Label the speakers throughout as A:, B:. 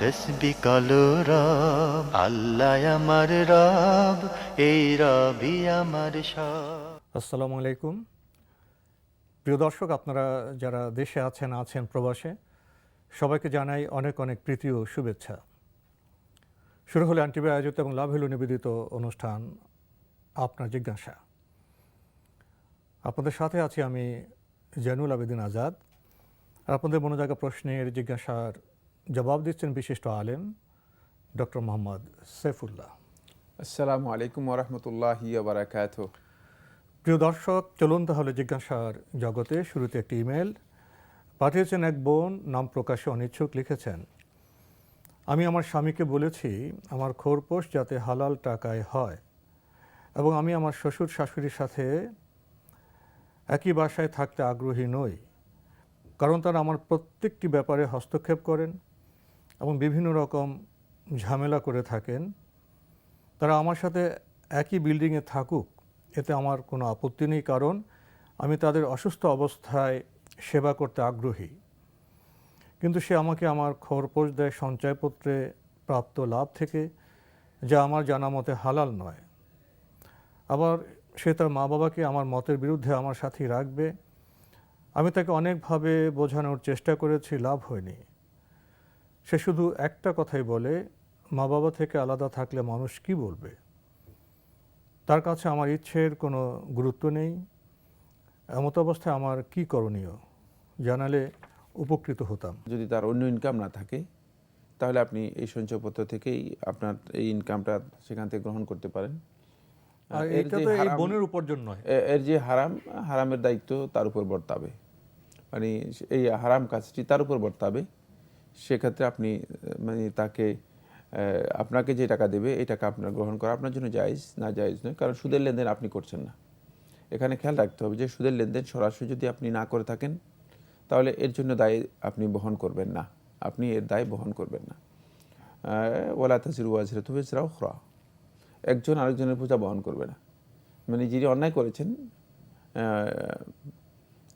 A: তসবি কলো রব, আল্লাহ আমার রব, এই রবি আমার সব।
B: আসসালামু আলাইকুম। প্রিয় দর্শক, আপনারা যারা দেশে আছেন আছেন প্রবাসে, সবাইকে জানাই অনেক অনেক প্রীতি ও শুভেচ্ছা। শুরু হলো আন্টিবি আয়োজিত এবং লাভ হলো নিবেদিত অনুষ্ঠান আপনার জিজ্ঞাসা। আপনাদের সাথে আছি আমি জৈনুল আবেদিন আজাদ। আপনাদের মনোজাগা প্রশ্নের জিজ্ঞাসার জবাব দিচ্ছেন বিশিষ্ট আলেম ডক্টর মোহাম্মদ সৈফুল্লাহ
C: আসসালামু আলাইকুম ওরহমতুল্লাহি বারাকাত
B: প্রিয় দর্শক চলুন তাহলে জিজ্ঞাসার জগতে শুরুতে একটি ইমেল পাঠিয়েছেন এক বোন নাম প্রকাশে অনিচ্ছুক লিখেছেন আমি আমার স্বামীকে বলেছি আমার খোরপোশ যাতে হালাল টাকায় হয় এবং আমি আমার শ্বশুর শাশুড়ির সাথে একই বাসায় থাকতে আগ্রহী নই কারণ তারা আমার প্রত্যেকটি ব্যাপারে হস্তক্ষেপ করেন। এবং বিভিন্ন রকম ঝামেলা করে থাকেন। তারা আমার সাথে একই বিল্ডিংয়ে থাকুক, এতে আমার কোনো আপত্তি নেই, কারণ আমি তাদের অসুস্থ অবস্থায় সেবা করতে আগ্রহী। কিন্তু সে আমাকে আমার খরপোশ দেয় সঞ্চয়পত্রে প্রাপ্ত লাভ থেকে, যা আমার জানা মতে হালাল নয়। আবার সে তার মা বাবাকে আমার মতের বিরুদ্ধে আমার সাথেই রাখবে। আমি তাকে অনেকভাবে বোঝানোর চেষ্টা করেছি, লাভ হয়নি। সে শুধু একটা কথাই বলে মা বাবা থেকে আলাদা থাকলে মানুষ কি বলবে? তার কাছে আমার ইচ্ছের কোনো গুরুত্ব নেই। এমত অবস্থায় আমার কি করণীয় জানালে উপকৃত হতাম।
C: যদি তার অন্য ইনকাম না থাকে তাহলে আপনি এই সঞ্চয়পত্র থেকেই আপনার এই ইনকামটা সেখান থেকে গ্রহণ করতে পারেন।
B: আর এটা তো এই বোনের উপার্জন নয়।
C: এর যে হারাম হারামের দায়িত্ব তার উপর বর্তাবে। মানে এই হারাম কাজটি তার উপর বর্তাবে। সেক্ষেত্রে আপনি মানে তাকে আপনাকে যে টাকা দেবে এই টাকা আপনার গ্রহণ করা আপনার জন্য জায়েজ না জায়েজ নয় কারণ সুদের লেনদেন আপনি করছেন না। এখানে খেয়াল রাখতে হবে যে সুদের লেনদেন সরাসরি যদি আপনি না করে থাকেন তাহলে এর জন্য দায় আপনি বহন করবেন না। আপনি এর দায় বহন করবেন না। ওলা তাজির ওয়াজরা তবে খরা একজন আরেকজনের বোঝা বহন করবে না। মানে যিনি অন্যায় করেছেন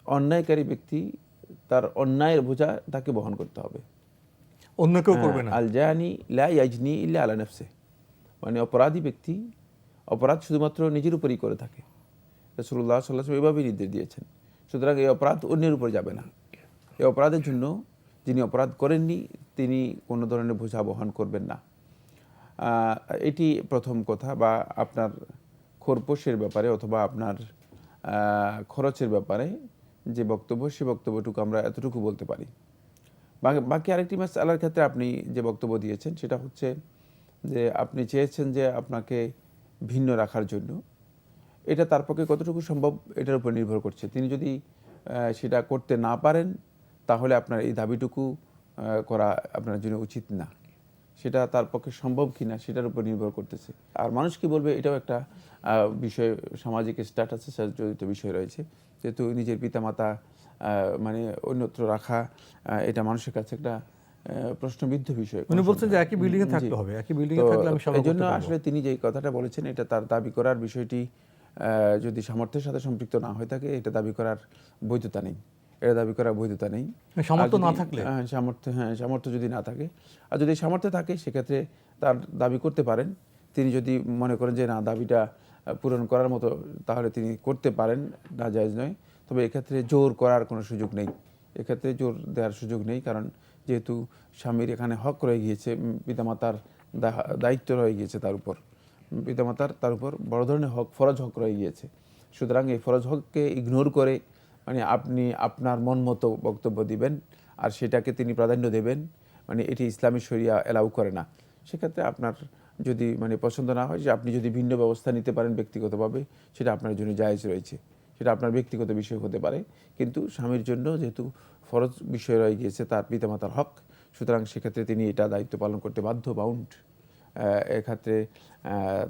C: অন্যায়কারী ব্যক্তি তার অন্যায়ের বোঝা তাকে বহন করতে হবে।
B: অন্য কেউ করবে না।
C: আল জানি লা ইয়াজনি ইল্লা আলা নফসে মানে অপরাধী ব্যক্তি অপরাধ শুধুমাত্র নিজের উপরই করে থাকে। রসুল্লাহ সাল্লাহ এভাবেই নির্দেশ দিয়েছেন। সুতরাং এই অপরাধ অন্যের উপর যাবে না। এই অপরাধের জন্য যিনি অপরাধ করেননি তিনি কোনো ধরনের বোঝা বহন করবেন না। এটি প্রথম কথা বা আপনার খোরপোশের ব্যাপারে অথবা আপনার খরচের ব্যাপারে যে বক্তব্য সে বক্তব্যটুকু আমরা এতটুকু বলতে পারি। বাকি- আরেকটি মাস আলার ক্ষেত্রে আপনি যে বক্তব্য দিয়েছেন, সেটা হচ্ছে যে আপনি চেয়েছেন যে আপনাকে ভিন্ন রাখার জন্য। এটা তার পক্ষে কতটুকু সম্ভব এটার উপর নির্ভর করছে। তিনি যদি সেটা করতে না পারেন, তাহলে আপনার এই দাবিটুকু করা আপনার জন্য উচিত না। সেটা তার পক্ষে সম্ভব কি না সেটার উপর নির্ভর করতেছে। আর মানুষ কি বলবে, এটাও একটা বিষয়, সামাজিক স্ট্যাটাসের সাথে জড়িত বিষয় রয়েছে। যেহেতু নিজের পিতামাতা মানে অন্যত্র রাখা এটা মানুষের কাছে একটা প্রশ্নবিদ্ধ বিষয়।
B: উনি বলছেন যে একই বিল্ডিং এ থাকতে হবে একই বিল্ডিং এ থাকলে আমি সবাই
C: জন্য আসলে তিনি যে কথাটা বলেছেন এটা তার দাবি করার বিষয়টি যদি সামর্থ্যের সাথে সম্পৃক্ত না হয়ে থাকে এটা দাবি করার বৈধতা নেই। এটা দাবি করার বৈধতা নেই।
B: সামর্থ্য না থাকলে?
C: হ্যাঁ সামর্থ্য হ্যাঁ সামর্থ্য যদি না থাকে। আর যদি সামর্থ্য থাকে সেক্ষেত্রে তার দাবি করতে পারেন। তিনি যদি মনে করেন যে না দাবিটা পূরণ করার মতো তাহলে তিনি করতে পারেন না জায়জ নয়। তবে এক্ষেত্রে জোর করার কোনো সুযোগ নেই। এক্ষেত্রে জোর দেওয়ার সুযোগ নেই কারণ যেহেতু স্বামীর এখানে হক রয়ে গিয়েছে পিতামাতার দায়িত্ব রয়ে গিয়েছে তার উপর। পিতামাতার তার উপর বড় ধরনের হক, ফরজ হক রয়ে গিয়েছে। সুতরাং এই ফরজ হককে ইগনোর করে মানে আপনি আপনার মন মতো বক্তব্য দিবেন আর সেটাকে তিনি প্রাধান্য দেবেন মানে এটি ইসলামী শরিয়া এলাউ করে না। সেক্ষেত্রে আপনার যদি মানে পছন্দ না হয় যে আপনি যদি ভিন্ন ব্যবস্থা নিতে পারেন ব্যক্তিগতভাবে, সেটা আপনার জন্য জায়েজ রয়েছে। সেটা আপনার ব্যক্তিগত বিষয় হতে পারে। কিন্তু স্বামীর জন্য যেহেতু ফরজ বিষয় রয়ে গিয়েছে, তার পিতামাতার হক। সুতরাং সেক্ষেত্রে তিনি এটা দায়িত্ব পালন করতে বাধ্য বাউন্ড এক্ষেত্রে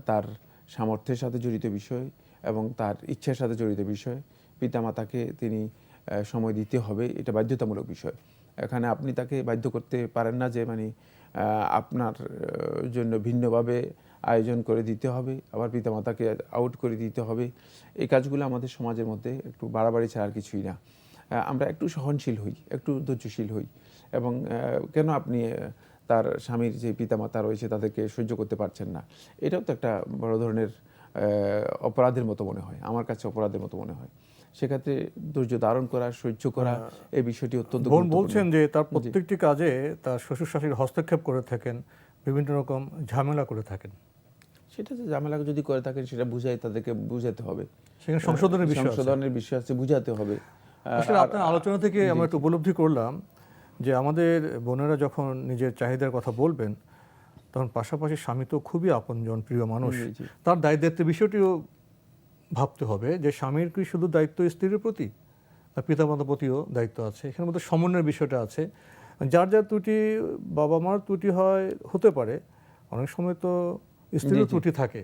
C: তার সামর্থ্যের সাথে জড়িত বিষয় এবং তার ইচ্ছার সাথে জড়িত বিষয়। পিতামাতাকে তিনি সময় দিতে হবে, এটা বাধ্যতামূলক বিষয়। এখানে আপনি তাকে বাধ্য করতে পারেন না যে মানে আপনার জন্য ভিন্নভাবে আয়োজন করে দিতে হবে আবার পিতামাতাকে আউট করে দিতে হবে। এই কাজগুলো আমাদের সমাজের মধ্যে একটু বাড়াবাড়ি ছাড়া কিছুই না। আমরা একটু সহনশীল হই একটু ধৈর্যশীল হই এবং কেন আপনি তার স্বামীর যে পিতামাতা রয়েছে তাদেরকে সহ্য করতে পারছেন না? এটাও তো একটা বড় ধরনের অপরাধের মতো মনে হয় আমার কাছে অপরাধের মতো মনে হয়। সেক্ষেত্রে ধৈর্য ধারণ করা সহ্য করা এই বিষয়টি অত্যন্ত
B: বোন বলছেন যে তার প্রত্যেকটি কাজে তার শ্বশুর শাশুড়ি হস্তক্ষেপ করে থাকেন বিভিন্ন রকম ঝামেলা করে থাকেন।
C: সেটা যে ঝামেলা যদি করে থাকেন সেটা বুঝাই তাদেরকে বুঝাতে হবে।
B: সেখানে সংশোধনের বিষয়
C: সংশোধনের বিষয় আছে বুঝাতে হবে।
B: আসলে আপনার আলোচনা থেকে আমরা একটু উপলব্ধি করলাম যে আমাদের বোনেরা যখন নিজের চাহিদার কথা বলবেন তখন পাশাপাশি স্বামী তো খুবই আপনজন প্রিয় মানুষ। তার দায় দায়িত্বের বিষয়টিও ভাবতে হবে যে স্বামীর কি শুধু দায়িত্ব স্ত্রীর প্রতি? তার পিতামাতার প্রতিও দায়িত্ব আছে। এখানের মধ্যে সমন্বয়ের বিষয়টা আছে। যার যার ত্রুটি বাবা মার ত্রুটি হয় হতে পারে। অনেক সময় তো স্ত্রীরও ত্রুটি থাকে।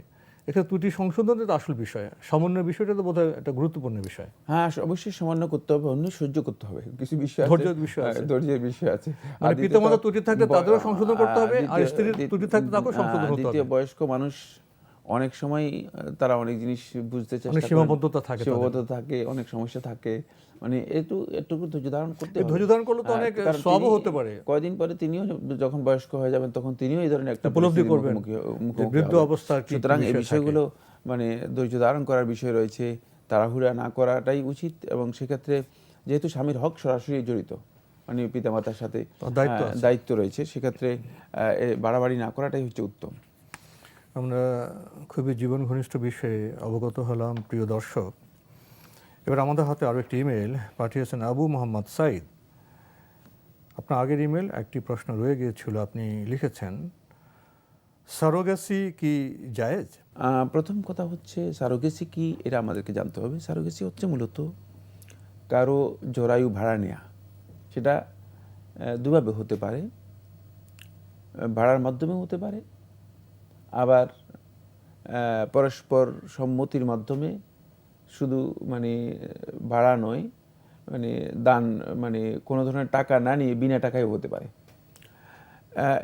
B: এখানে ত্রুটি সংশোধনের আসল বিষয় সমন্বয় বিষয়টা তো বোধহয় একটা গুরুত্বপূর্ণ বিষয়।
C: হ্যাঁ অবশ্যই সমন্বয় করতে হবে অন্য সহ্য করতে হবে। কিছু বিষয় ধৈর্য
B: ধৈর্যের বিষয়
C: হ্যাঁ,
B: আছে।
C: ধৈর্যের বিষয় আছে।
B: মানে
C: আর
B: পিতামাতা ত্রুটি থাকলে তাদেরও সংশোধন করতে হবে, আর স্ত্রীর ত্রুটি থাকলে তাকেও সংশোধন
C: করতে
B: হবে।
C: দ্বিতীয় বয়স্ক মানুষ অনেক সময় তারা অনেক জিনিস বুঝতে চেষ্টা
B: সীমাবদ্ধতা থাকে
C: সীমাবদ্ধতা থাকে অনেক সমস্যা থাকে। মানে একটু একটু ধৈর্য ধারণ করতে
B: ধৈর্য ধারণ করলে তো অনেক সবও হতে পারে।
C: কয়দিন পরে তিনিও যখন বয়স্ক হয়ে যাবেন তখন তিনিও এই ধরনের একটা
B: উপলব্ধি করবেন বৃদ্ধ
C: হবেন।
B: অবস্থার কি
C: সুতরাং এই বিষয়গুলো মানে ধৈর্য ধারণ করার বিষয় রয়েছে। তাড়াহুড়া না করাটাই উচিত এবং সেক্ষেত্রে যেহেতু স্বামীর হক সরাসরি জড়িত মানে পিতামাতার সাথে
B: দায়িত্ব
C: দায়িত্ব রয়েছে সেক্ষেত্রে আহ, বাড়াবাড়ি না করাটাই হচ্ছে উত্তম।
B: আমরা খুবই জীবন ঘনিষ্ঠ বিষয়ে অবগত হলাম, প্রিয় দর্শক। এবার আমাদের হাতে আরও একটি ইমেল পাঠিয়েছেন আবু মোহাম্মদ সাইদ। আপনার আগের ইমেল একটি প্রশ্ন রয়ে গিয়েছিল, আপনি লিখেছেন, সারোগেসি কি জায়েজ?
C: প্রথম কথা হচ্ছে, সারোগেসি কি? এটা আমাদেরকে জানতে হবে। সারোগেসি হচ্ছে মূলত কারও জরায়ু ভাড়া নেয়া। সেটা দুভাবে হতে পারে ভাড়ার মাধ্যমে হতে পারে আবার পরস্পর সম্মতির মাধ্যমে শুধু মানে ভাড়া নয় মানে দান মানে কোনো ধরনের টাকা না নিয়ে বিনা টাকায় হতে পারে।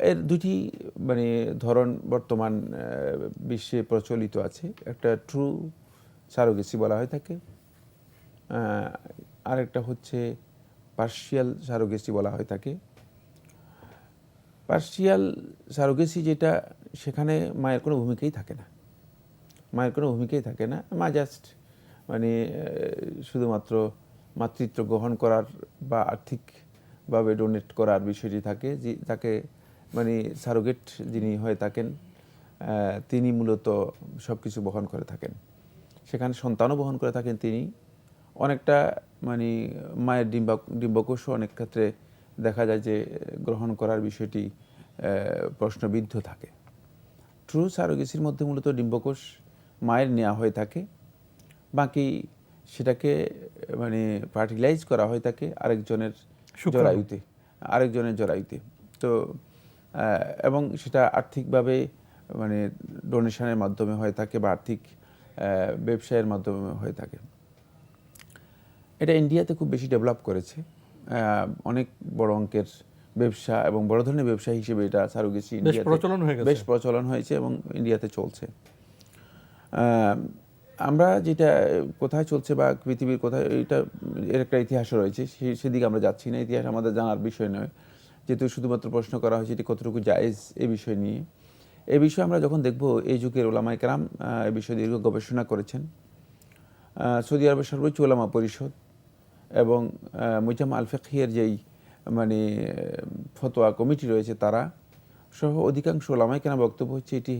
C: এর দুটি মানে ধরন বর্তমান বিশ্বে প্রচলিত আছে। একটা ট্রু সারোগেসি বলা হয় থাকে। আরেকটা হচ্ছে পার্শিয়াল সারোগেসি বলা হয় থাকে। পার্শিয়াল সারোগেসি যেটা সেখানে মায়ের কোনো ভূমিকাই থাকে না। মায়ের কোনো ভূমিকাই থাকে না। মা জাস্ট মানে শুধুমাত্র মাতৃত্ব গ্রহণ করার বা আর্থিকভাবে ডোনেট করার বিষয়টি থাকে যে তাকে মানে সারোগেট যিনি হয়ে থাকেন তিনি মূলত সব কিছু বহন করে থাকেন। সেখানে সন্তানও বহন করে থাকেন তিনি। অনেকটা মানে মায়ের ডিম্বা, ডিম্বকোষও অনেক ক্ষেত্রে দেখা যায় যে, গ্রহণ করার বিষয়টি প্রশ্নবিদ্ধ থাকে। ট্রু সারোগেসির মধ্যে মূলত ডিম্বকোষ মায়ের নেওয়া হয়ে থাকে। বাকি সেটাকে মানে ফার্টিলাইজ করা হয়ে থাকে আরেকজনের। জরায়ুতে আরেকজনের জরায়ুতে। তো এবং সেটা আর্থিকভাবে মানে ডোনেশনের মাধ্যমে হয়ে থাকে বা আর্থিক ব্যবসায়ের মাধ্যমে হয়ে থাকে। এটা ইন্ডিয়াতে খুব বেশি ডেভেলপ করেছে। অনেক বড় অঙ্কের ব্যবসা এবং বড় ধরনের ব্যবসা হিসেবে এটা সারোগেসি ইন্ডিয়াতে
B: প্রচলন হয়ে গেছে।
C: বেশ প্রচলন হয়েছে এবং ইন্ডিয়াতে চলছে। আমরা যেটা কোথায় চলছে বা পৃথিবীর কোথায় এটা এর একটা ইতিহাস রয়েছে সে- সেদিকে আমরা যাচ্ছি না। ইতিহাস আমাদের জানার বিষয় নয়। যেহেতু শুধুমাত্র প্রশ্ন করা হয়েছে এটি কতটুকু জায়েজ এ বিষয় নিয়ে। এ বিষয়ে আমরা যখন দেখব এই যুগের ওলামাই কেরাম এ বিষয়ে দীর্ঘ গবেষণা করেছেন। সৌদি আরবের সর্বোচ্চ ওলামা পরিষদ এবং মুজাম আল ফিকহিয়ের যেই মানে ফতোয়া কমিটি রয়েছে তারা, সহ অধিকাংশ ওলামাই কেন বক্তব্য হচ্ছে এটি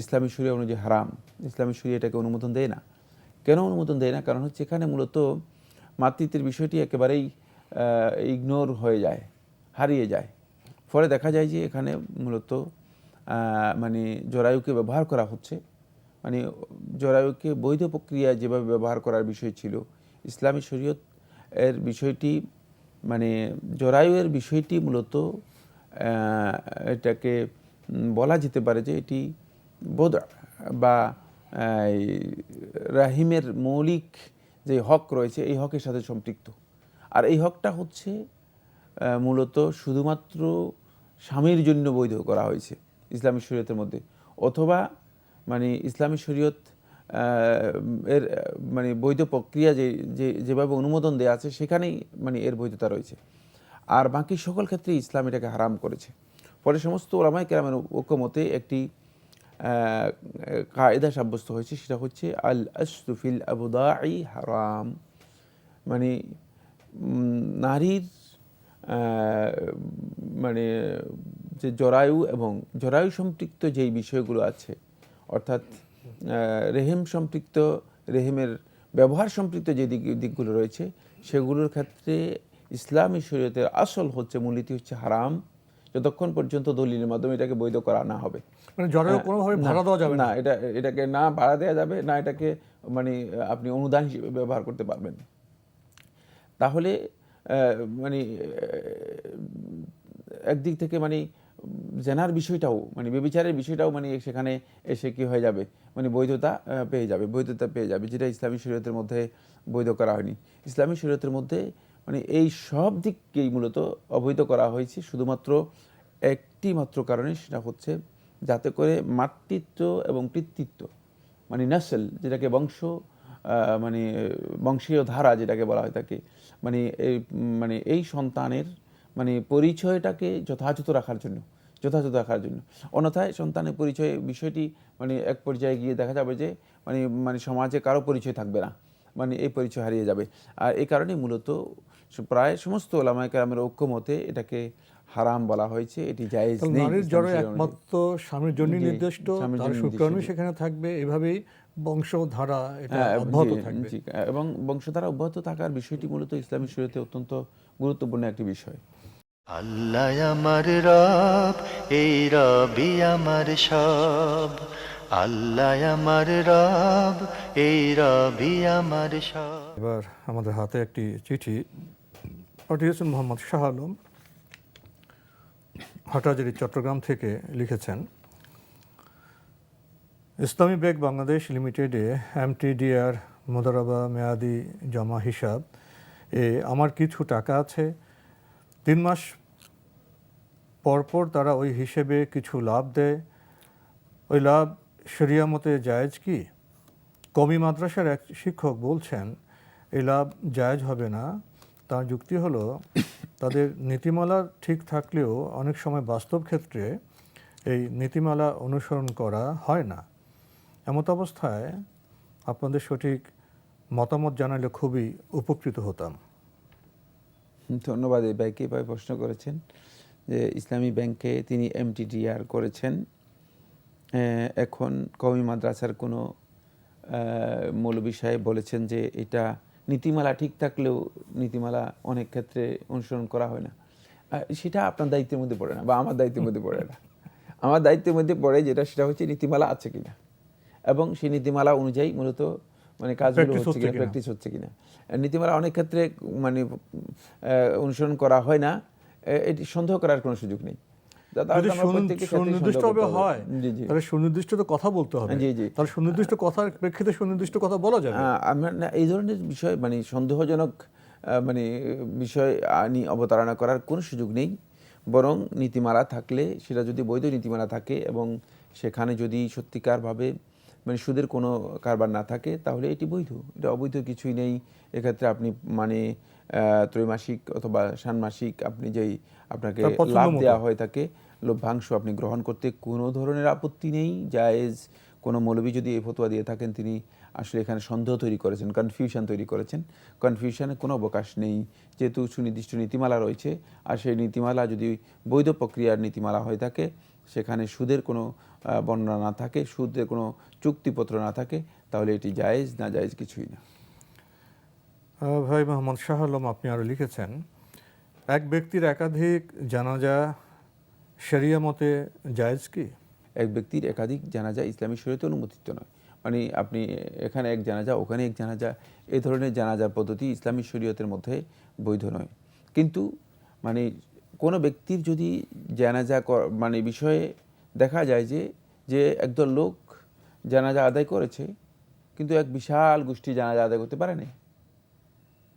C: ইসলামী শরিয়া অনুযায়ী হারাম। ইসলামী শরিয়া এটাকে অনুমোদন দেয় না। কেন অনুমোদন দেয় না? কারণ হচ্ছে এখানে মূলত মাতৃত্বের বিষয়টি একেবারেই ইগনোর হয়ে যায়, হারিয়ে যায়। ফলে দেখা যায় যে এখানে মূলত মানে জরায়ুকে ব্যবহার করা হচ্ছে। মানে জরায়ুকে বৈধ প্রক্রিয়া যেভাবে ব্যবহার করার বিষয় ছিল, ইসলামী শরীয়ত এর বিষয়টি মানে জরায়ুয়ের বিষয়টি মূলত এটাকে বলা যেতে পারে যে এটি বোধ বা রাহিমের মৌলিক যে হক রয়েছে, এই হকের সাথে সম্পৃক্ত। আর এই হকটা হচ্ছে মূলত শুধুমাত্র স্বামীর জন্য বৈধ করা হয়েছে ইসলামী শরীয়তের মধ্যে, অথবা মানে ইসলামী শরীয়ত এর মানে বৈধ প্রক্রিয়া যে যে, যেভাবে অনুমোদন দেওয়া আছে, সেখানেই মানে এর বৈধতা রয়েছে। আর বাকি সকল ক্ষেত্রে ইসলাম এটাকে হারাম করেছে। ফলে সমস্ত ওলামাই কেরামের ঐক্যমতে একটি কায়দা সাব্যস্ত হয়েছে, সেটা হচ্ছে, আল আস্তুফিল আবুদাই হারাম। মানে নারীর মানে যে জরায়ু এবং জরায়ু সম্পৃক্ত যেই বিষয়গুলো আছে, অর্থাৎ রেহেম সম্পৃক্ত রেহেমের ব্যবহার সম্পৃক্ত যে দিক দিকগুলো রয়েছে সেগুলোর ক্ষেত্রে ইসলামী শরীয়তের আসল হচ্ছে মূলনীতি হচ্ছে হারাম। যতক্ষণ পর্যন্ত দলিলের মাধ্যমে এটাকে বৈধ করা না হবে।
B: মানে জরায়ু কোনোভাবে
C: না,
B: ভাড়া দেওয়া যাবে না।
C: না এটা এটাকে না ভাড়া দেওয়া যাবে না এটাকে মানে আপনি অনুদান হিসেবে ব্যবহার করতে পারবেন। তাহলে মানে একদিক থেকে মানে জেনার বিষয়টাও মানে বেবিচারের বিষয়টাও মানে সেখানে এসে কি হয়ে যাবে? মানে বৈধতা পেয়ে যাবে, বৈধতা পেয়ে যাবে, যেটা ইসলামী শরীয়তের মধ্যে বৈধ করা হয়নি। ইসলামী শরীয়তের মধ্যে মানে এই সব দিককেই মূলত অবৈধ করা হয়েছে, শুধুমাত্র একটি মাত্র কারণে, সেটা হচ্ছে যাতে করে মাতৃত্ব এবং পিতৃত্ব মানে নাসেল, যেটাকে বংশ মানে বংশীয় ধারা যেটাকে বলা হয় তাকে মানে এই মানে এই সন্তানের মানে পরিচয়টাকে যথাযথ রাখার জন্য যথাযথ রাখার জন্য। অন্যথায় সন্তানের পরিচয় বিষয়টি মানে এক পর্যায়ে গিয়ে দেখা যাবে যে মানে মানে সমাজে কারও পরিচয় থাকবে না। মানে এই পরিচয় হারিয়ে যাবে। আর এই কারণে মূলত প্রায় সমস্ত ওলামায় কেরামের ঐক্যমতে এটাকে হারাম বলা হয়েছে। এটি জায়েজ নেই
B: নারীর
C: অনুযায়ী।
B: একমাত্র স্বামীর জন্য নির্দিষ্ট তার শুক্রাণু সেখানে থাকবে। এভাবেই বংশধারা এটা
C: হ্যাঁ,
B: অব্যাহত থাকবে।
C: এবং বংশধারা অব্যাহত থাকার বিষয়টি মূলত ইসলামী শরীয়তে অত্যন্ত গুরুত্বপূর্ণ একটি বিষয়।
A: আল্লাহ আমার রব, এই রবি আমার সব। আল্লাহ আমার রব, এই রবি আমার সব।
B: এবার আমাদের হাতে একটি চিঠি। পাঠিয়েছেন মোহাম্মদ শাহ আলম হাটাজারি চট্টগ্রাম থেকে লিখেছেন, ইসলামী ব্যাংক বাংলাদেশ লিমিটেডে এমটিডিআর মোদারাবা মেয়াদি জমা হিসাব, এ আমার কিছু টাকা আছে তিন মাস পরপর তারা ওই হিসেবে কিছু লাভ দেয়। ওই লাভ শরিয়া মতে জায়েজ কি? কমি মাদ্রাসার এক শিক্ষক বলছেন এই লাভ জায়েজ হবে না। তার যুক্তি হলো, তাদের নীতিমালা ঠিক থাকলেও অনেক সময় বাস্তব ক্ষেত্রে এই নীতিমালা অনুসরণ করা হয় না। এমত অবস্থায় আপনাদের সঠিক মতামত জানালে খুবই উপকৃত হতাম।
C: ধন্যবাদ এই ভাইকে এভাবে প্রশ্ন করেছেন যে ইসলামী ব্যাংকে তিনি এমটিডিআর করেছেন। এখন কওমি মাদ্রাসার কোনো মৌলবী সাহেব বলেছেন যে এটা নীতিমালা ঠিক থাকলেও নীতিমালা অনেক ক্ষেত্রে অনুসরণ করা হয় না। সেটা আপনার দায়িত্বের মধ্যে পড়ে না বা আমার দায়িত্বের মধ্যে পড়ে না। আমার দায়িত্বের মধ্যে পড়ে যেটা, সেটা হচ্ছে নীতিমালা আছে কিনা। এবং সেই নীতিমালা অনুযায়ী মূলত মানে কাজগুলো হচ্ছে কিনা। প্র্যাকটিস হচ্ছে কিনা। নীতিমালা অনেক ক্ষেত্রে মানে অনুসরণ করা হয় না। এটি সন্দেহ করার কোনো সুযোগ নেই।
B: যদি সুনির্দিষ্টভাবে হয় তাহলে সুনির্দিষ্ট তো কথা বলতে হবে।
C: জি, জি।
B: তাহলে সুনির্দিষ্ট কথার প্রেক্ষিতে সুনির্দিষ্ট কথা বলা যাবে।
C: না এই ধরনের বিষয় মানে সন্দেহজনক মানে বিষয় আনি অবতারণা করার কোনো সুযোগ নেই। বরং নীতিমালা থাকলে সেটা যদি বৈধ নীতিমালা থাকে এবং সেখানে যদি সত্যিকারভাবে মানে সুদের কোনো কারবার না থাকে তাহলে এটি বৈধ। এটা অবৈধ কিছুই নেই। এক্ষেত্রে আপনি মানে ত্রৈমাসিক অথবা ষান্মাসিক আপনি যেই আপনাকে লাভ দেওয়া হয়ে থাকে লভ্যাংশ আপনি গ্রহণ করতে কোনো ধরনের আপত্তি নেই। জায়েজ কোনো মৌলবী যদি এই ফতোয়া দিয়ে থাকেন তিনি আসলে এখানে সন্দেহ তৈরি করেছেন কনফিউশন তৈরি করেছেন। কনফিউশনে কোনো অবকাশ নেই। যেহেতু সুনির্দিষ্ট নীতিমালা রয়েছে আর সেই নীতিমালা যদি বৈধ প্রক্রিয়ার নীতিমালা হয়ে থাকে সেখানে সুদের কোনো বর্ণনা না থাকে সুদের কোনো চুক্তিপত্র না থাকে তাহলে এটি জায়েজ না জায়েজ কিছুই না।
B: ভাই মোহাম্মদ শাহ আলম আপনি আরও লিখেছেন এক ব্যক্তির একাধিক জানাজা শরিয়া মতে জায়েজ কি?
C: এক ব্যক্তির একাধিক জানাজা ইসলামী শরীয়তে অনুমোদিত নয়। মানে আপনি এখানে এক জানাজা ওখানে এক জানাজা এই ধরনের জানাজার পদ্ধতি ইসলামী শরীয়তের মধ্যে বৈধ নয়। কিন্তু মানে কোনো ব্যক্তির যদি জানাজা মানে বিষয়ে দেখা যায় যে যে একদল লোক জানাজা আদায় করেছে কিন্তু এক বিশাল গোষ্ঠী জানাজা আদায় করতে পারেনি।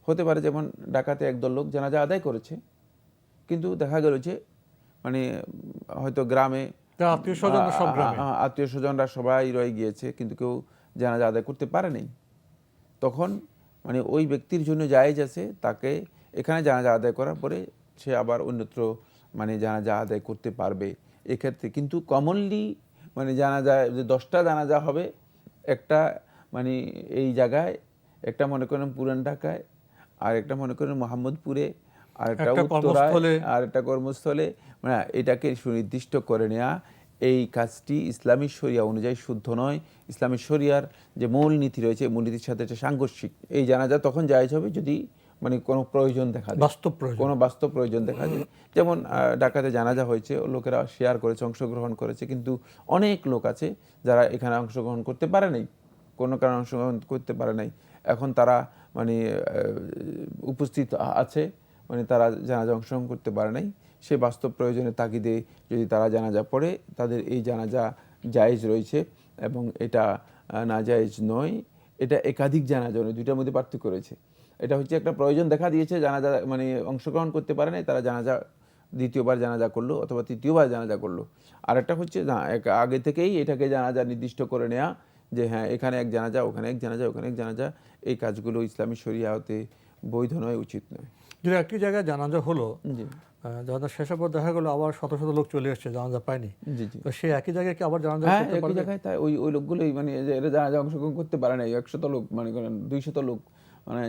C: হতে পারে যেমন ডাকাতে একদল লোক জানাজা আদায় করেছে কিন্তু দেখা গেল যে মানে হয়তো গ্রামে আত্মীয় স্বজনরা সবাই রয়ে গিয়েছে কিন্তু কেউ জানাজা আদায় করতে পারে নাই তখন মানে ওই ব্যক্তির জন্য জায়েজ আছে তাকে এখানে জানাজা আদায় করার পরে সে আবার অন্যত্র মানে জানাজা আদায় করতে পারবে এক্ষেত্রে। কিন্তু কমনলি মানে জানাজা যে দশটা জানাজা হবে একটা মানে এই জায়গায় একটা মনে করেন পুরান ঢাকায় আর একটা মনে করেন মোহাম্মদপুরে আর একটা উত্তরায়। আর একটা কর্মস্থলে। মানে এটাকে সুনির্দিষ্ট করে নেওয়া এই কাজটি ইসলামী শরিয়া অনুযায়ী শুদ্ধ নয়। ইসলামী শরিয়ার যে মূল নীতি রয়েছে মূলনীতির সাথে এটা সাংঘর্ষিক। এই জানাজা তখন জায়েজ হবে যদি মানে কোনো প্রয়োজন দেখা দেয়
B: বাস্তব প্রয়োজন।
C: কোনো বাস্তব প্রয়োজন দেখা যায়। যেমন ঢাকাতে জানাজা হয়েছে ও লোকেরা শেয়ার করেছে অংশগ্রহণ করেছে কিন্তু অনেক লোক আছে যারা এখানে অংশগ্রহণ করতে পারে নাই কোনো কারণে অংশগ্রহণ করতে পারে নাই। এখন তারা মানে উপস্থিত আছে মানে তারা জানাজা অংশগ্রহণ করতে পারে নাই। সে বাস্তব প্রয়োজনে তাগিদে যদি তারা জানাজা পড়ে তাদের এই জানাজা জায়েজ রয়েছে এবং এটা আহ, নাজায়েজ নয়। এটা একাধিক জানাজা নয় দুইটার মধ্যে পার্থক্য রয়েছে। এটা হচ্ছে একটা প্রয়োজন দেখা দিয়েছে জানাজা মানে অংশগ্রহণ করতে পারে নাই তারা জানাজা দ্বিতীয়বার জানাজা করল অথবা তৃতীয়বার জানাজা করল। আর একটা হচ্ছে না এক- আগে থেকেই এটাকে জানাজা নির্দিষ্ট করে নেওয়া যে হ্যাঁ এখানে এক জানাজা ওখানে এক জানাজা ওখানে এক জানাজা এই কাজগুলো ইসলামী শরিয়াতে বৈধ নয় উচিত নয়।
B: যদি একটি জায়গায় জানাজা হলো জানাজা শেষের পর দেখা গেলো আবার শত শত লোক চলে এসছে জানাজা পায়নি। তো সে একই জায়গায় কি আবার জানাজা
C: হ্যাঁ একই জায়গায় তাই ওই ওই লোকগুলোই মানে যে এরা জানাজা অংশগ্রহণ করতে পারে না একশত লোক মানে করেন দুইশত লোক মানে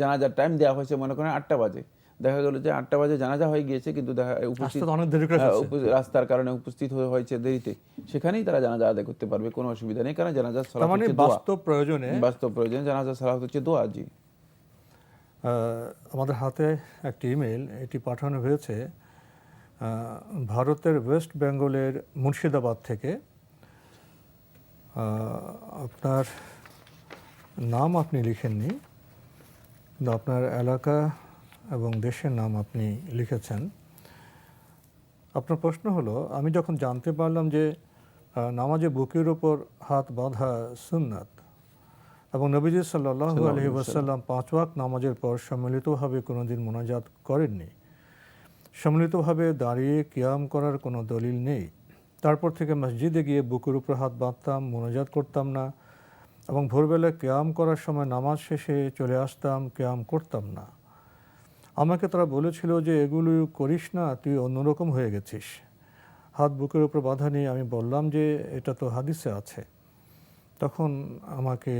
C: জানাজার টাইম দেওয়া হয়েছে মনে করেন আটটা বাজে। দেখা গেল যে আটটা বাজে জানাজা হয়ে গিয়েছে কিন্তু দেখা উপস্থিত
B: অনেক দেরি
C: হ্যাঁ, রাস্তার কারণে উপস্থিত হয়েছে দেরিতে। সেখানেই তারা জানাজা আদায় করতে পারবে কোনো অসুবিধা নেই কারণ জানাজার
B: তার
C: সালাত
B: মানে
C: হচ্ছে দোয়া।
B: বাস্তব প্রয়োজনে
C: বাস্তব প্রয়োজন জানাজা সালাত হচ্ছে দোয়া জি।
B: আমাদের হাতে একটি ইমেল এটি পাঠানো হয়েছে ভারতের ওয়েস্ট বেঙ্গলের মুর্শিদাবাদ থেকে। আপনার নাম আপনি লিখেননি, কিন্তু আপনার এলাকা এবং দেশের নাম আপনি লিখেছেন। আপনার প্রশ্ন হলো, আমি যখন জানতে পারলাম যে নামাজে বুকের ওপর হাত বাঁধা সুন্নাত এবং নবীজি সাল্লাহ
C: সাল্লাল্লাহু
B: আলহি ওয়াসাল্লাম পাঁচ ওয়াক্ত নামাজের পর সম্মিলিতভাবে কোনো দিন মোনাজাত করেননি। সম্মিলিতভাবে দাঁড়িয়ে কিয়াম করার কোনো দলিল নেই। তারপর থেকে মসজিদে গিয়ে বুকের উপর হাত বাঁধতাম মোনাজাত করতাম না এবং ভোরবেলা ক্যাম করার সময় নামাজ শেষে চলে আসতাম ক্যাম করতাম না। আমাকে তারা বলেছিল যে এগুলো করিস না তুই অন্যরকম হয়ে গেছিস। হাত বুকের উপর বাঁধা নিয়ে আমি বললাম যে এটা তো হাদিসে আছে। তখন আমাকে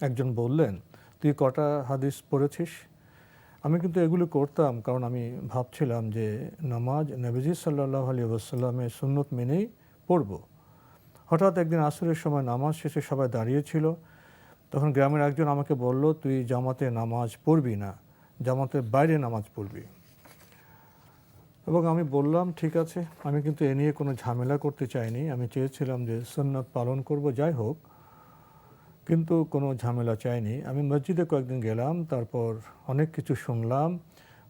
B: একজন বললেন, তুই কটা হাদিস পড়েছিস? আমি কিন্তু এগুলো করতাম কারণ আমি ভাবছিলাম যে নামাজ নবীজি সাল্লাহ আলী ওসাল্লামের সুন্নত মেনেই পড়ব। হঠাৎ একদিন আসরের সময় নামাজ শেষে সবাই দাঁড়িয়েছিল তখন গ্রামের একজন আমাকে বলল, তুই জামাতে নামাজ পড়বি না জামাতের বাইরে নামাজ পড়বি। এবং আমি বললাম, ঠিক আছে। আমি কিন্তু এ নিয়ে কোনো ঝামেলা করতে চাইনি। আমি চেয়েছিলাম যে সুন্নত পালন করব, যাই হোক। কিন্তু কোনো ঝামেলা চাইনি। আমি মসজিদে কয়েকদিন গেলাম, তারপর অনেক কিছু শুনলাম।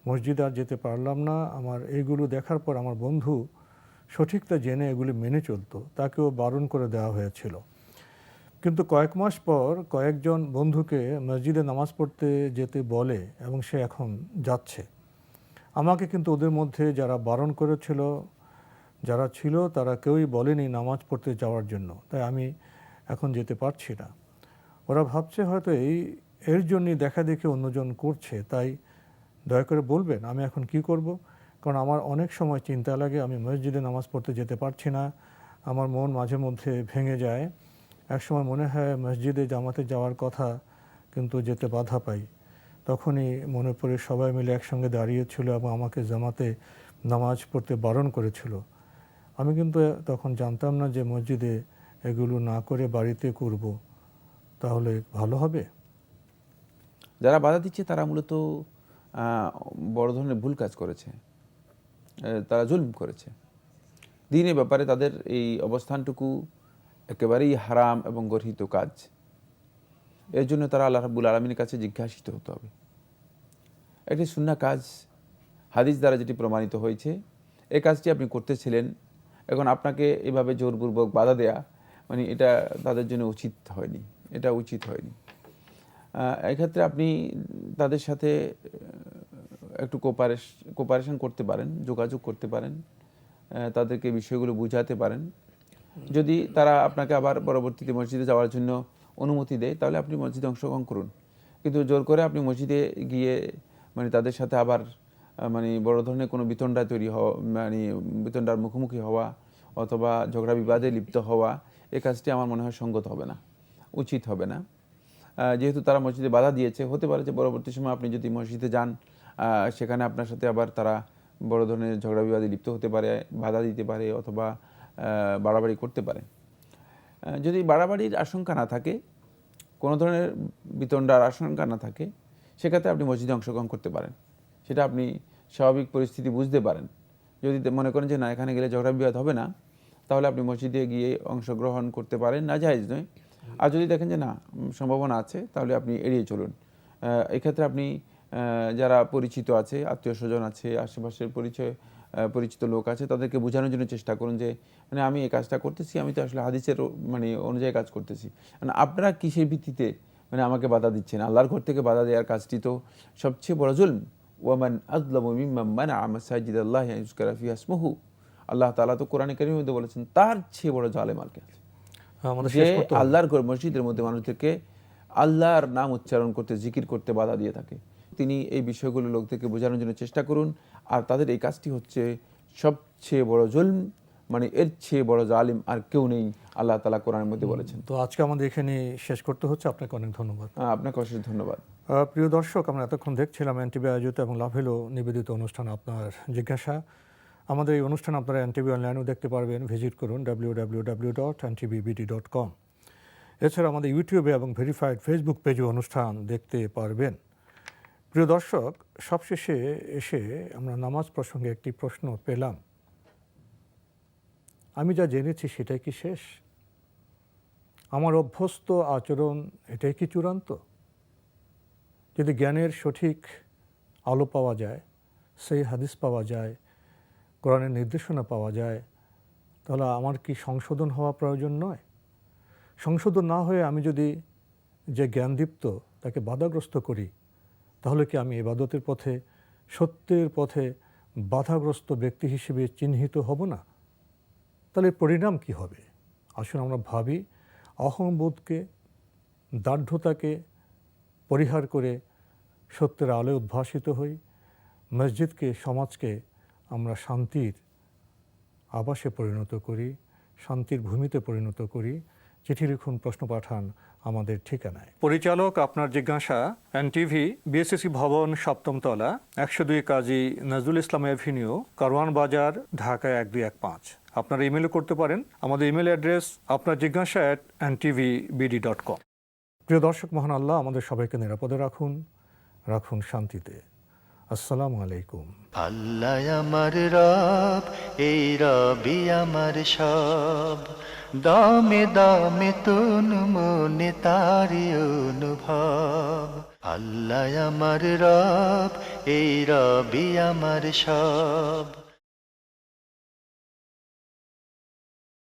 B: মসজিদ আর যেতে পারলাম না। আমার এইগুলো দেখার পর আমার বন্ধু সঠিকটা জেনে এগুলি মেনে চলতো। তাকেও বারণ করে দেওয়া হয়েছিল। কিন্তু কয়েক মাস পর কয়েকজন বন্ধুকে মসজিদে নামাজ পড়তে যেতে বলে এবং সে এখন যাচ্ছে। আমাকে কিন্তু ওদের মধ্যে যারা বারণ করেছিল, যারা ছিল, তারা কেউই বলেনি নামাজ পড়তে যাওয়ার জন্য। তাই আমি এখন যেতে পারছি না। ওরা ভাবছে হয়তো এই, এর জন্যই দেখা দেখে অন্যজন করছে, তাই দয়া করে বলবেন আমি এখন কি করব? কারণ আমার অনেক সময় চিন্তা লাগে, আমি মসজিদে নামাজ পড়তে যেতে পারছি না, আমার মন মাঝে মধ্যে ভেঙে যায়। একসময় মনে হয় মসজিদে জামাতে যাওয়ার কথা, কিন্তু যেতে বাধা পাই। তখনই মনে পড়ে সবাই মিলে একসঙ্গে দাঁড়িয়েছিল এবং আমাকে জামাতে নামাজ পড়তে বারণ করেছিল। আমি কিন্তু তখন জানতাম না যে মসজিদে এগুলো না করে বাড়িতে করব। তাহলে ভালো হবে?
C: যারা বাধা দিচ্ছে, তারা মূলত বড় ধরনের ভুল কাজ করেছে। তারা জুলম করেছে। দিনের ব্যাপারে তাদের এই অবস্থানটুকু একেবারেই হারাম এবং গর্হিত কাজ। এর জন্য তারা আল্লাহ রাবুল আলমীর কাছে জিজ্ঞাসিত হতে হবে। একটি শূন্য কাজ, হাদিস দ্বারা যেটি প্রমাণিত হয়েছে এই কাজটি আপনি করতেছিলেন, এখন আপনাকে এভাবে জোরপূর্বক বাধা দেয়া মানে এটা তাদের জন্য উচিত হয়নি, এটা উচিত হয়নি। এক্ষেত্রে আপনি তাদের সাথে একটু কোপারেশ কোপারেশন করতে পারেন, যোগাযোগ করতে পারেন তাদেরকে বিষয়গুলো বুঝাতে পারেন। যদি তারা আপনাকে আবার পরবর্তীতে মসজিদে যাওয়ার জন্য অনুমতি দেয়, তাহলে আপনি মসজিদে অংশগ্রহণ করুন। কিন্তু জোর করে আপনি মসজিদে গিয়ে মানে তাদের সাথে আবার মানে বড় ধরনের কোনো বিতণ্ডা তৈরি হওয়া মানে বিতণ্ডার মুখোমুখি হওয়া, অথবা ঝগড়া বিবাদে লিপ্ত হওয়া এই কাজটি আমার মনে হয় সঙ্গত হবে না, উচিত হবে না। যেহেতু তারা মসজিদে বাধা দিয়েছে, হতে পারে যে পরবর্তী সময় আপনি যদি মসজিদে যান সেখানে আপনার সাথে আবার তারা বড় ধরনের ঝগড়া বিবাদে লিপ্ত হতে পারে, বাধা দিতে পারে অথবা বাড়াবাড়ি করতে পারে। যদি বাড়াবাড়ির আশঙ্কা না থাকে, কোনো ধরনের বিতণ্ডার আশঙ্কা না থাকে, সেক্ষেত্রে আপনি মসজিদে অংশগ্রহণ করতে পারেন। সেটা আপনি স্বাভাবিক পরিস্থিতি বুঝতে পারেন। যদি মনে করেন যে না, এখানে গেলে ঝগড়া বিবাদ হবে না তাহলে আপনি মসজিদে গিয়ে অংশগ্রহণ করতে পারেন না জায়েজ নয়। আর যদি দেখেন যে না সম্ভাবনা আছে, তাহলে আপনি এড়িয়ে চলুন। এক্ষেত্রে আপনি যারা পরিচিত আছে, আত্মীয় স্বজন আছে, আশেপাশের পরিচয় পরিচিত লোক আছে, তাদেরকে বোঝানোর জন্য চেষ্টা করুন যে মানে আমি এই কাজটা করতেছি, আমি তো আসলে হাদিসের মানে অনুযায়ী কাজ করতেছি। মানে আপনারা কিসের ভিত্তিতে মানে আমাকে বাধা দিচ্ছেন? আল্লাহর ঘর থেকে বাধা দেওয়ার কাজটি তো সবচেয়ে বড় জুলম। ওয়ামান আজলামু মিম্মান মানাআ মাসাজিদাল্লাহি আন ইউযকারা ফিহা ইসমুহু। আল্লাহ তাআলা তো কোরআনে কারীমের মধ্যে বলেছেন তার চেয়ে বড় জালেম আর কে আছে? যে। আল্লাহর মসজিদের মধ্যে মানুষদেরকে আল্লাহর নাম উচ্চারণ করতে জিকির করতে বাধা দিয়ে থাকে। তিনি এই বিষয়গুলো লোকদেরকে বোঝানোর জন্য চেষ্টা করুন। আর তাদের এই কাজটি হচ্ছে সবচেয়ে বড় জুলম মানে এর চেয়ে বড় জালিম আর কেউ নেই আল্লাহ তালা কোরআনের মধ্যে বলেছেন।
B: তো আজকে আমাদের এখানে শেষ করতে হচ্ছে। আপনাকে অনেক ধন্যবাদ।
C: আহ, আপনাকে অশেষ ধন্যবাদ।
B: প্রিয় দর্শক আমরা এতক্ষণ দেখছিলাম এনটিভি আয়োজিত এবং লাভেলো নিবেদিত অনুষ্ঠান আপনার জিজ্ঞাসা। আমাদের এই অনুষ্ঠান আপনারা এনটিভি অনলাইনেও দেখতে পারবেন। ভিজিট করুন W W W dot N NTVBD dot com এছাড়া আমাদের ইউটিউবে এবং ভেরিফাইড ফেসবুক পেজে অনুষ্ঠান দেখতে পারবেন। প্রিয় দর্শক, সবশেষে এসে আমরা নামাজ প্রসঙ্গে একটি প্রশ্ন পেলাম। আমি যা জেনেছি সেটাই কি শেষ? আমার অভ্যস্ত আচরণ এটাই কি চূড়ান্ত? যদি জ্ঞানের সঠিক আলো পাওয়া যায়, সেই হাদিস পাওয়া যায় কোরআনের নির্দেশনা পাওয়া যায়, তাহলে আমার কি সংশোধন হওয়া প্রয়োজন নয়? সংশোধন না হয়ে আমি যদি যে জ্ঞানদীপ্ত তাকে বাধাগ্রস্ত করি, তাহলে কি আমি এবাদতের পথে, সত্যের পথে বাধাগ্রস্ত ব্যক্তি হিসেবে চিহ্নিত হব না? তাহলে পরিণাম কি হবে? আসুন আমরা ভাবি, অহংবোধকে, দার্ঢ্যতাকে পরিহার করে সত্যের আলোয় উদ্ভাসিত হই, মসজিদকে, সমাজকে আমরা শান্তির আবাসে পরিণত করি, শান্তির ভূমিতে পরিণত করি। চিঠি লিখুন, প্রশ্ন পাঠান আমাদের ঠিকানায়। পরিচালক আপনার জিজ্ঞাসা, এনটিভি বিএসসি ভবন সপ্তম তলা একশো দুই কাজী নজরুল ইসলাম এভিনিউ, কারওয়ান বাজার, ঢাকা এক দুই এক পাঁচ। আপনারা ইমেলও করতে পারেন, আমাদের ইমেল অ্যাড্রেস আপনার জিজ্ঞাসা at NTV BD dot com প্রিয় দর্শক, মহান আল্লাহ, আমাদের সবাইকে নিরাপদে রাখুন রাখুন শান্তিতে। আসসালামু আলাইকুম।
A: আল্লাহ আমার রব, এই রবি আমার সব। দামে দামে তুন মনে তারি অনুভব। আল্লাহ আমার রব, এই রবি আমার সব।